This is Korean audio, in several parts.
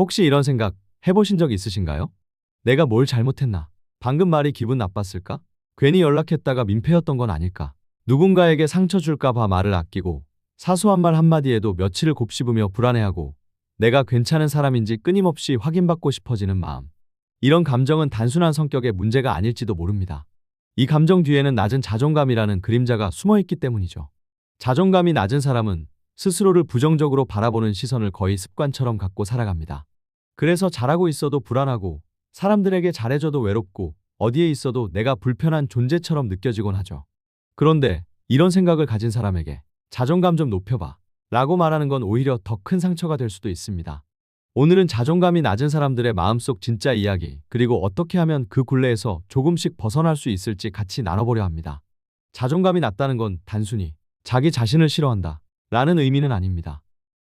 혹시 이런 생각 해보신 적 있으신가요? 내가 뭘 잘못했나? 방금 말이 기분 나빴을까? 괜히 연락했다가 민폐였던 건 아닐까? 누군가에게 상처 줄까 봐 말을 아끼고 사소한 말 한마디에도 며칠을 곱씹으며 불안해하고 내가 괜찮은 사람인지 끊임없이 확인받고 싶어지는 마음. 이런 감정은 단순한 성격의 문제가 아닐지도 모릅니다. 이 감정 뒤에는 낮은 자존감이라는 그림자가 숨어 있기 때문이죠. 자존감이 낮은 사람은 스스로를 부정적으로 바라보는 시선을 거의 습관처럼 갖고 살아갑니다. 그래서 잘하고 있어도 불안하고 사람들에게 잘해줘도 외롭고 어디에 있어도 내가 불편한 존재처럼 느껴지곤 하죠. 그런데 이런 생각을 가진 사람에게 자존감 좀 높여봐 라고 말하는 건 오히려 더 큰 상처가 될 수도 있습니다. 오늘은 자존감이 낮은 사람들의 마음속 진짜 이야기, 그리고 어떻게 하면 그 굴레에서 조금씩 벗어날 수 있을지 같이 나눠보려 합니다. 자존감이 낮다는 건 단순히 자기 자신을 싫어한다 라는 의미는 아닙니다.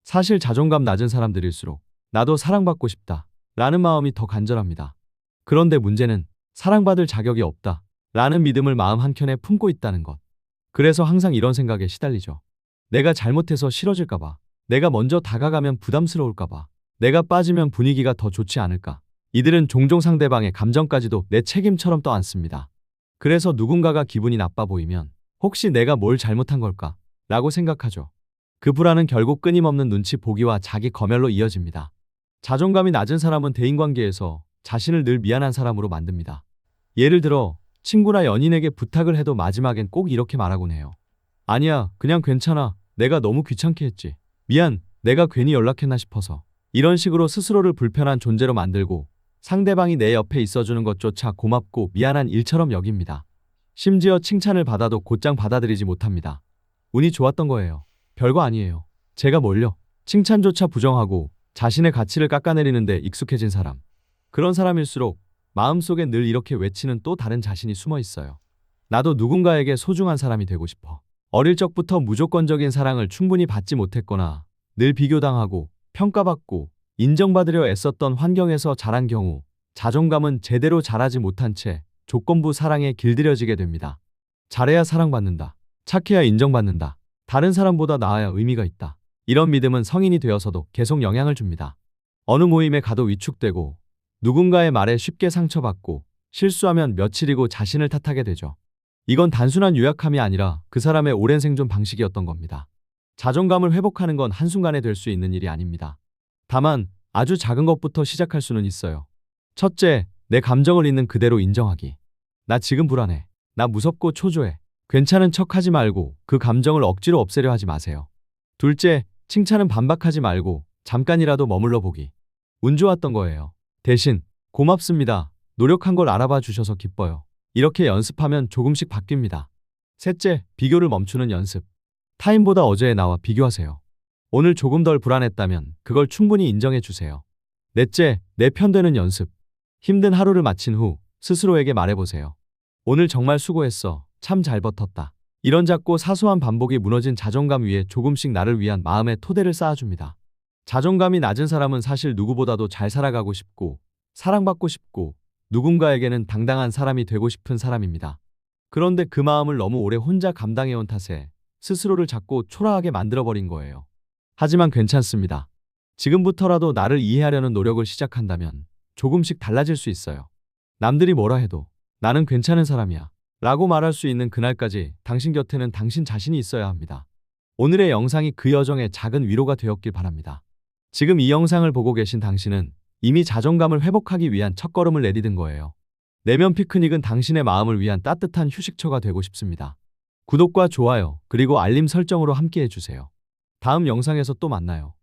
사실 자존감 낮은 사람들일수록 나도 사랑받고 싶다 라는 마음이 더 간절합니다. 그런데 문제는 사랑받을 자격이 없다 라는 믿음을 마음 한켠에 품고 있다는 것. 그래서 항상 이런 생각에 시달리죠. 내가 잘못해서 싫어질까봐, 내가 먼저 다가가면 부담스러울까봐, 내가 빠지면 분위기가 더 좋지 않을까. 이들은 종종 상대방의 감정까지도 내 책임처럼 떠안습니다. 그래서 누군가가 기분이 나빠 보이면 혹시 내가 뭘 잘못한 걸까? 라고 생각하죠. 그 불안은 결국 끊임없는 눈치 보기와 자기 검열로 이어집니다. 자존감이 낮은 사람은 대인관계에서 자신을 늘 미안한 사람으로 만듭니다. 예를 들어 친구나 연인에게 부탁을 해도 마지막엔 꼭 이렇게 말하곤 해요. 아니야, 그냥 괜찮아. 내가 너무 귀찮게 했지. 미안, 내가 괜히 연락했나 싶어서. 이런 식으로 스스로를 불편한 존재로 만들고 상대방이 내 옆에 있어주는 것조차 고맙고 미안한 일처럼 여깁니다. 심지어 칭찬을 받아도 곧장 받아들이지 못합니다. 운이 좋았던 거예요. 별거 아니에요. 제가 뭘요? 칭찬조차 부정하고 자신의 가치를 깎아내리는데 익숙해진 사람. 그런 사람일수록 마음속에 늘 이렇게 외치는 또 다른 자신이 숨어 있어요. 나도 누군가에게 소중한 사람이 되고 싶어. 어릴 적부터 무조건적인 사랑을 충분히 받지 못했거나 늘 비교당하고 평가받고 인정받으려 애썼던 환경에서 자란 경우 자존감은 제대로 자라지 못한 채 조건부 사랑에 길들여지게 됩니다. 잘해야 사랑받는다. 착해야 인정받는다. 다른 사람보다 나아야 의미가 있다. 이런 믿음은 성인이 되어서도 계속 영향을 줍니다. 어느 모임에 가도 위축되고 누군가의 말에 쉽게 상처받고 실수하면 며칠이고 자신을 탓하게 되죠. 이건 단순한 유약함이 아니라 그 사람의 오랜 생존 방식이었던 겁니다. 자존감을 회복하는 건 한순간에 될 수 있는 일이 아닙니다. 다만 아주 작은 것부터 시작할 수는 있어요. 첫째, 내 감정을 있는 그대로 인정하기. 나 지금 불안해. 나 무섭고 초조해. 괜찮은 척 하지 말고 그 감정을 억지로 없애려 하지 마세요. 둘째, 칭찬은 반박하지 말고 잠깐이라도 머물러 보기. 운 좋았던 거예요. 대신 고맙습니다. 노력한 걸 알아봐 주셔서 기뻐요. 이렇게 연습하면 조금씩 바뀝니다. 셋째, 비교를 멈추는 연습. 타인보다 어제의 나와 비교하세요. 오늘 조금 덜 불안했다면 그걸 충분히 인정해 주세요. 넷째, 내 편되는 연습. 힘든 하루를 마친 후 스스로에게 말해보세요. 오늘 정말 수고했어. 참 잘 버텼다. 이런 작고 사소한 반복이 무너진 자존감 위에 조금씩 나를 위한 마음의 토대를 쌓아줍니다. 자존감이 낮은 사람은 사실 누구보다도 잘 살아가고 싶고, 사랑받고 싶고, 누군가에게는 당당한 사람이 되고 싶은 사람입니다. 그런데 그 마음을 너무 오래 혼자 감당해온 탓에 스스로를 자꾸 초라하게 만들어버린 거예요. 하지만 괜찮습니다. 지금부터라도 나를 이해하려는 노력을 시작한다면 조금씩 달라질 수 있어요. 남들이 뭐라 해도 나는 괜찮은 사람이야. 라고 말할 수 있는 그날까지 당신 곁에는 당신 자신이 있어야 합니다. 오늘의 영상이 그 여정의 작은 위로가 되었길 바랍니다. 지금 이 영상을 보고 계신 당신은 이미 자존감을 회복하기 위한 첫걸음을 내디딘 거예요. 내면 피크닉은 당신의 마음을 위한 따뜻한 휴식처가 되고 싶습니다. 구독과 좋아요, 그리고 알림 설정으로 함께 해 주세요. 다음 영상에서 또 만나요.